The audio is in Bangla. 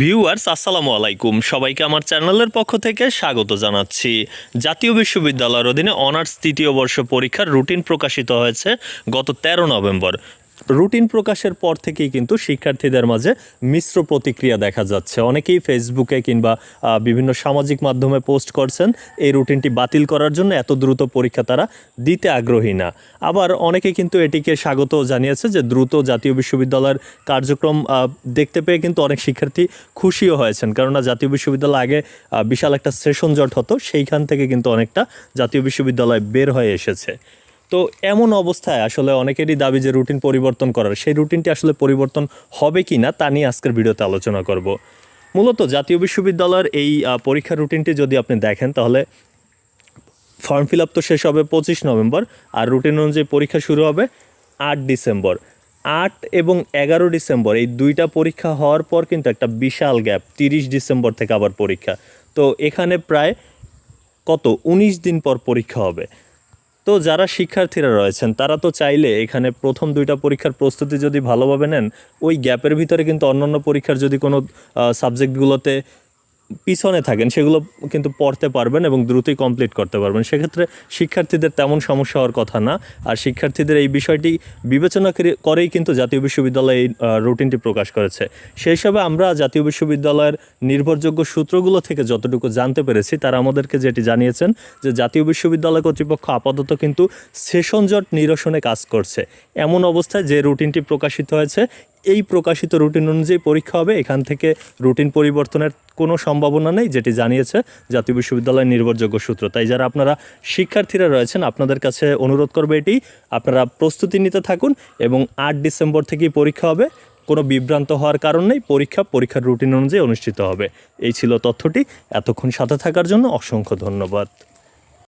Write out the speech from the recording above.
ভিউয়ার্স, আসসালামু আলাইকুম। সবাইকে আমার চ্যানেলের পক্ষ থেকে স্বাগত জানাচ্ছি। জাতীয় বিশ্ববিদ্যালয়ের অধীনে অনার্স তৃতীয় বর্ষ পরীক্ষার রুটিন প্রকাশিত হয়েছে গত তেরো নভেম্বর। রুটিন প্রকাশের পর থেকেই কিন্তু শিক্ষার্থীদের মাঝে মিশ্র প্রতিক্রিয়া দেখা যাচ্ছে। অনেকেই ফেসবুকে কিংবা বিভিন্ন সামাজিক মাধ্যমে পোস্ট করছেন, এই রুটিনটি বাতিল করার জন্য এত দ্রুত পরীক্ষা তারা দিতে আগ্রহী না। আবার অনেকে কিন্তু এটিকে স্বাগত জানিয়েছে যে দ্রুত জাতীয় বিশ্ববিদ্যালয়ের কার্যক্রম দেখতে পেয়ে কিন্তু অনেক শিক্ষার্থী খুশিও হয়েছেন। কেননা জাতীয় বিশ্ববিদ্যালয় আগে বিশাল একটা সেশন জট হতো, সেইখান থেকে কিন্তু অনেকটা জাতীয় বিশ্ববিদ্যালয় বের হয়ে এসেছে। তো এমন অবস্থায় আসলে অনেকেরই দাবি যে রুটিন পরিবর্তন করার সেই রুটিনটি আসলে পরিবর্তন হবে কি না তা নিয়ে আজকের ভিডিওতে আলোচনা করব। মূলত জাতীয় বিশ্ববিদ্যালয়ের এই আহ, পরীক্ষার রুটিনটি যদি আপনি দেখেন তাহলে ফর্ম ফিল আপ তো শেষ হবে পঁচিশ নভেম্বর আর রুটিন অনুযায়ী পরীক্ষা শুরু হবে আট ডিসেম্বর। আট এবং এগারো ডিসেম্বর এই দুইটা পরীক্ষা হওয়ার পর কিন্তু একটা বিশাল গ্যাপ তিরিশ ডিসেম্বর থেকে আবার পরীক্ষা। তো এখানে প্রায় কত? উনিশ দিন পর পরীক্ষা হবে। তো যারা শিক্ষার্থীরা রয়েছেন, তারা তো চাইলে এখানে প্রথম দুইটা পরীক্ষার প্রস্তুতি যদি ভালোভাবে নেন, ওই গ্যাপের ভিতরে কিন্তু অন্যান্য পরীক্ষার যদি কোনো সাবজেক্টগুলোতে পিছনে থাকেন, সেগুলো কিন্তু পড়তে পারবেন এবং দ্রুতই কমপ্লিট করতে পারবেন। সেক্ষেত্রে শিক্ষার্থীদের তেমন সমস্যা হওয়ার কথা না। আর শিক্ষার্থীদের এই বিষয়টি বিবেচনা করে- করেই কিন্তু জাতীয় বিশ্ববিদ্যালয় এই রুটিনটি প্রকাশ করেছে। সেই হিসাবে আমরা জাতীয় বিশ্ববিদ্যালয়ের নির্ভরযোগ্য সূত্রগুলো থেকে যতটুকু জানতে পেরেছি, তারা আমাদেরকে যেটি জানিয়েছেন যে জাতীয় বিশ্ববিদ্যালয় কর্তৃপক্ষ আপাতত কিন্তু সেশন জট নিরসনে কাজ করছে। এমন অবস্থায় যে রুটিনটি প্রকাশিত হয়েছে এই প্রকাশিত রুটিন অনুযায়ী পরীক্ষা হবে। এখান থেকে রুটিন পরিবর্তনের কোনো সম্ভাবনা নেই, যেটি জানিয়েছে জাতীয় বিশ্ববিদ্যালয়ের নির্ভরযোগ্য সূত্র। তাই যারা আপনারা শিক্ষার্থীরা রয়েছেন, আপনাদের কাছে অনুরোধ করবে এটি। আপনারা প্রস্তুতি নিতে থাকুন এবং আট ডিসেম্বর থেকেই পরীক্ষা হবে। কোনো বিভ্রান্ত হওয়ার কারণ নেই, পরীক্ষা, পরীক্ষার রুটিন অনুযায়ী অনুষ্ঠিত হবে। এই ছিল তথ্যটি। এতক্ষণ সাথে থাকার জন্য অসংখ্য ধন্যবাদ।